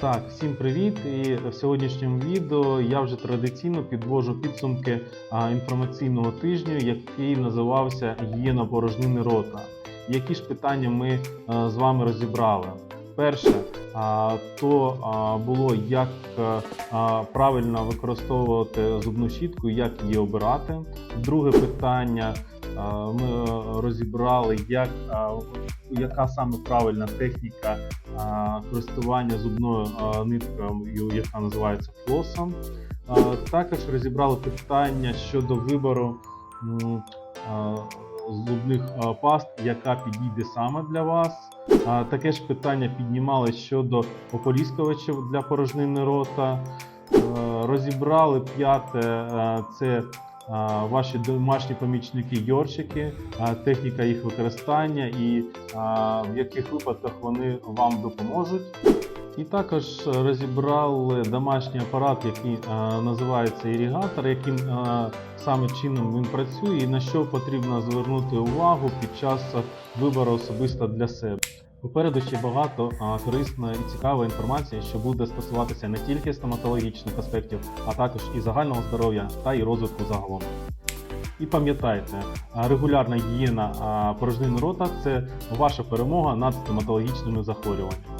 Так, всім привіт! І в сьогоднішньому відео я вже традиційно підвожу підсумки інформаційного тижню, який називався Гігієна порожнини рота. Які ж питання ми з вами розібрали? Перше, то було як правильно використовувати зубну щітку, як її обирати. Друге питання. Ми е, розібрали, як, яка саме правильна техніка користування зубною ниткою, яка називається флосом. Також розібрали питання щодо вибору зубних паст, яка підійде саме для вас. Таке ж питання піднімали щодо ополіскувачів для порожнини рота. Розібрали п'яте е, це ваші домашні помічники йорчики, техніка їх використання і в яких випадках вони вам допоможуть. І також розібрали домашній апарат, який називається іригатор, яким саме чином він працює, і на що потрібно звернути увагу під час вибору особисто для себе. Попереду ще багато корисної і цікавої інформації, що буде стосуватися не тільки стоматологічних аспектів, а також і загального здоров'я та і розвитку загалом. І пам'ятайте, регулярна гігієна порожнин рота це ваша перемога над стоматологічними захворюваннями.